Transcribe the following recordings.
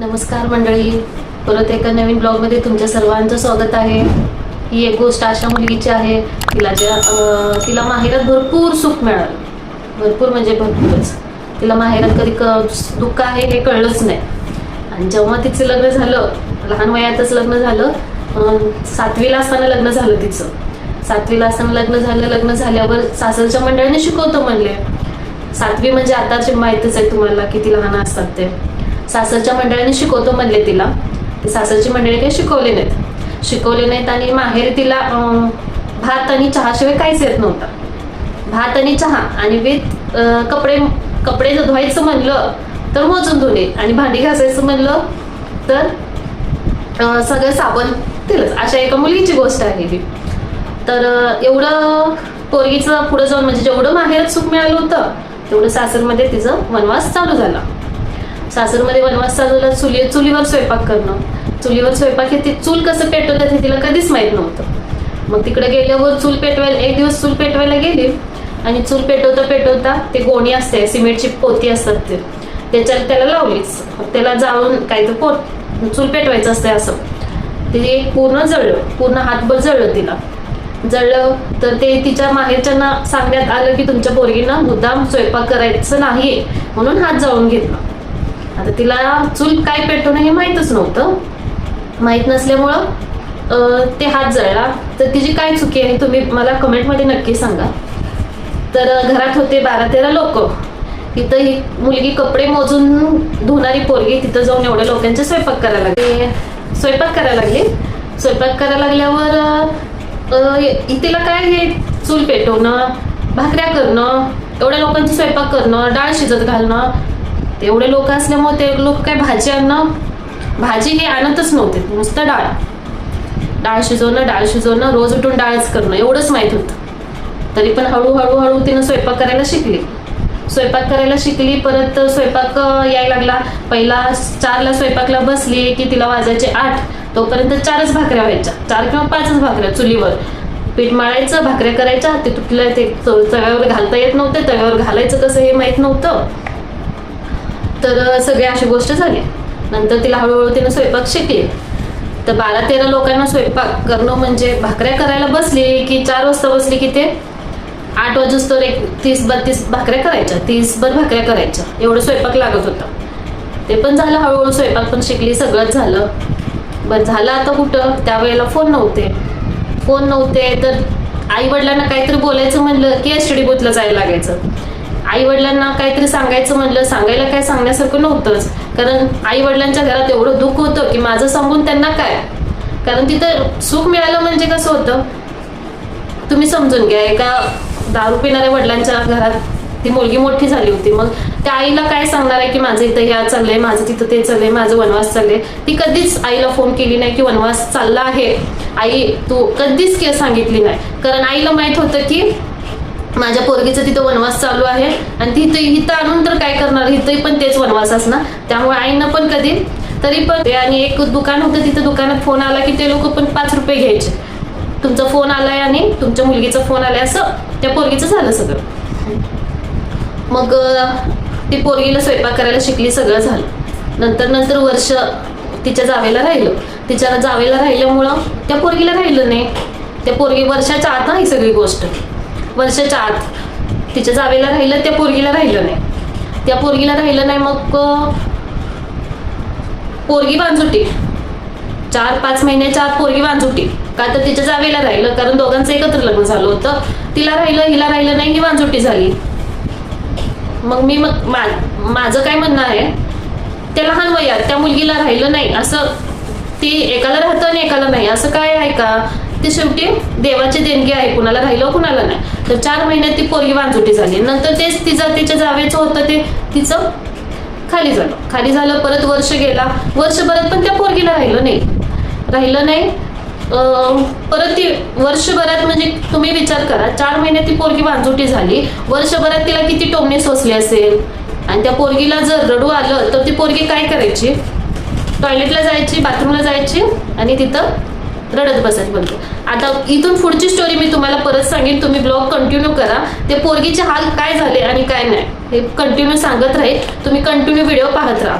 नमस्कार मंडळी. परत एका नवीन ब्लॉगमध्ये तुमच्या सर्वांचं स्वागत आहे. ही एक गोष्ट अशा मुलगीची आहे. तिला ज्या तिला माहेरात भरपूर सुख मिळालं. भरपूर म्हणजे भरपूरच. तिला माहेरात कधी क दुःख आहे हे कळलंच नाही. आणि जेव्हा तिचं लग्न झालं लहान वयातच लग्न झालं सातवीला असताना लग्न झालं तिचं. सातवीला असताना लग्न झालं लग्न झाल्यावर सासरच्या मंडळीने शिकवतो म्हणले. सातवी म्हणजे आताचे माहितीच आहे तुम्हाला किती लहान असतात ते. सासरच्या मंडळाने शिकवतो म्हणले तिला. सासरची मंडळी काही शिकवले नाहीत. शिकवले नाहीत आणि माहेर तिला भात आणि चहाशिवाय काहीच येत नव्हता. भात आणि चहा आणि विथ कपडे कपडे जर धुवायचं म्हणलं तर मोजून धुणे आणि भांडी घासायचं म्हणलं तर सगळं साबण तेलच. अशा एका मुलीची गोष्ट आहे ही. तर एवढं पोरगीचं पुढे जाऊन म्हणजे जेवढं माहेर सुख मिळालं होतं तेवढं सासरमध्ये तिचं वनवास चालू झाला. सासरमध्ये वनवास चालू चुली चुलीवर स्वयंपाक करणं. चुलीवर स्वयंपाक हे ती चूल कसं पेटवतात हे तिला कधीच माहीत नव्हतं. मग तिकडे गेल्यावर चूल पेटवायला एक दिवस चूल पेटवायला गेली. आणि चूल पेटवता पेटवता ते गोणी असते सिमेंटची पोती असतात ते. त्याच्यात त्याला लावलीच. त्याला जाळून काय तर पोत चूल पेटवायचं असते असं. ते पूर्ण जळलं. पूर्ण हातभर जळलं तिला. जळलं तर ते तिच्या माहेरच्यांना सांगण्यात आलं की तुमच्या पोरगीनं मुद्दाम स्वयंपाक करायचं नाही म्हणून हात जाळून घेतला. आता तिला चूल काय पेटवणं हे माहीतच नव्हतं. माहीत नसल्यामुळं ते हात जळला. तर तिची काय चुकी आहे तुम्ही मला कमेंटमध्ये नक्की सांगा. तर घरात होते बारा तेरा लोक. तिथं ही मुलगी कपडे मोजून धुणारी पोरगी तिथं जाऊन एवढ्या लोकांचे स्वयंपाक करायला लागले. स्वयंपाक करायला लागले. स्वयंपाक करायला लागल्यावर तिला काय हे चूल पेटवणं भाकऱ्या करणं एवढ्या लोकांचं स्वयंपाक करणं डाळ शिजत घालणं तेवढे लोक असल्यामुळे ते लोक काय भाजी आणणं भाजी हे आणतच नव्हते. नुसतं डाळ. डाळ शिजवणं डाळ शिजवणं रोज उठून डाळच करणं एवढंच माहीत होतं. तरी पण हळूहळू हळू तिनं स्वयंपाक करायला शिकली. स्वयंपाक करायला शिकली परत स्वयंपाक यायला लागला. पहिला चारला स्वयंपाकला बसली की तिला वाजायचे आठ तोपर्यंत चारच भाकऱ्या व्हायच्या. चार किंवा पाचच भाकऱ्या चुलीवर. पीठ मळायचं भाकऱ्या करायच्या ते तुटलं ते तव्यावर घालता येत नव्हते. तव्यावर घालायचं कसं हे माहीत नव्हतं. तर सगळ्या अशी गोष्ट झाली नंतर तिला हळूहळू तिनं स्वयंपाक शिकली. तर बारा तेरा लोकांना स्वयंपाक करणं म्हणजे भाकऱ्या करायला बसली की चार वाजता बसली की ते आठ वाजूस्तोवर एक तीस बत्तीस भाकऱ्या करायच्या तीसभर भाकऱ्या करायच्या. एवढं स्वयंपाक लागत होतं. ते पण झालं हळूहळू स्वयंपाक पण शिकली सगळंच झालं. बरं झालं आता कुठं? त्यावेळेला फोन नव्हते. फोन नव्हते तर आई वडिलांना काहीतरी बोलायचं म्हणलं की एस डी बुथला जायला लागायचं. आई वडिलांना काहीतरी सांगायचं म्हणलं सांगायला काय सांगण्यासारखं नव्हतंच. कारण आई वडिलांच्या घरात एवढं दुःख होतं की माझं सांगून त्यांना काय? कारण तिथं सुख मिळालं म्हणजे कसं होतं? तुम्ही समजून घ्या एका दारू पिणाऱ्या वडिलांच्या घरात ती मुलगी मोठी झाली होती. मग त्या आईला काय सांगणार आहे की माझं इथं ह्या चाललंय माझं तिथं ते चाललंय माझं वनवास चाललंय? ती कधीच आईला फोन केली नाही की वनवास चालला आहे. आई तू कधीच के सांगितली नाही. कारण आईला माहीत होतं की माझ्या पोरगीचं तिथं वनवास चालू आहे. आणि तिथं इथं आणून तर काय करणार? इथंही पण तेच वनवास असणार त्यामुळे आईनं पण कधी तरी पण ते आणि एक दुकान होतं तिथं दुकानात फोन आला की ते लोक पण पाच रुपये घ्यायचे. तुमचा फोन आलाय आणि तुमच्या मुलगीचा फोन आलाय असं त्या पोरगीचं झालं सगळं. मग ती पोरगीला स्वयंपाक करायला शिकली सगळं झालं. नंतर नंतर वर्ष तिच्या जावेला राहिलं. तिच्या जावेला राहिल्यामुळं त्या पोरगीला राहिलं नाही. त्या पोरगी वर्षाच्या आत ही सगळी गोष्ट. वर्षाच्या आत तिच्या जावेला राहिलं त्या पोरगीला राहिलं नाही. त्या पोरगीला राहिलं नाही मग पोरगी बांजुटी चार पाच महिन्याच्या आत पोरगी वांजुटी का तर तिच्या जावेला राहिलं कारण दोघांचं एकत्र लग्न झालं होतं. तिला राहिलं हिला राहिलं नाही ही वांजुटी झाली. मग मी मग मा- माझं काय म्हणणं आहे? त्या लहान वयात त्या मुलगीला राहिलं नाही असं ती एकाला राहतं आणि एकाला नाही असं काय आहे का? ते शेवटी देवाची देणगी आहे कुणाला राहिलं कुणाला नाही. तर चार महिन्यात ती पोरगी वांजुटी झाली. नंतर तेच तिचं तिच्या जावेचं होतं ते तिचं खाली झालं. खाली झालं परत वर्ष गेला. वर्षभरात पण त्या पोरगीला राहिलं नाही. राहिलं नाही. परत ती वर्षभरात म्हणजे तुम्ही विचार करा चार महिन्यात ती पोरगी वांजुटी झाली. वर्षभरात तिला किती टोमणे सोसले असेल? आणि त्या पोरगीला जर रडू आलं तर ती पोरगी काय करायची? टॉयलेटला जायची बाथरूमला जायची आणि तिथं रडत बसायचं बोलतो. आता इथून पुढची स्टोरी मी तुम्हाला परत सांगेन. तुम्ही ब्लॉग कंटिन्यू करा. ते पोरगीचे हाल काय झाले आणि काय नाही हे कंटिन्यू सांगत राहील. तुम्ही कंटिन्यू व्हिडिओ पाहत राहा.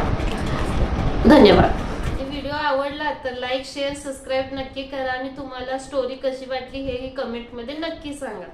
धन्यवाद. व्हिडिओ आवडला तर लाईक शेअर सबस्क्राईब नक्की करा आणि तुम्हाला स्टोरी कशी वाटली हे कमेंटमध्ये नक्की सांगा.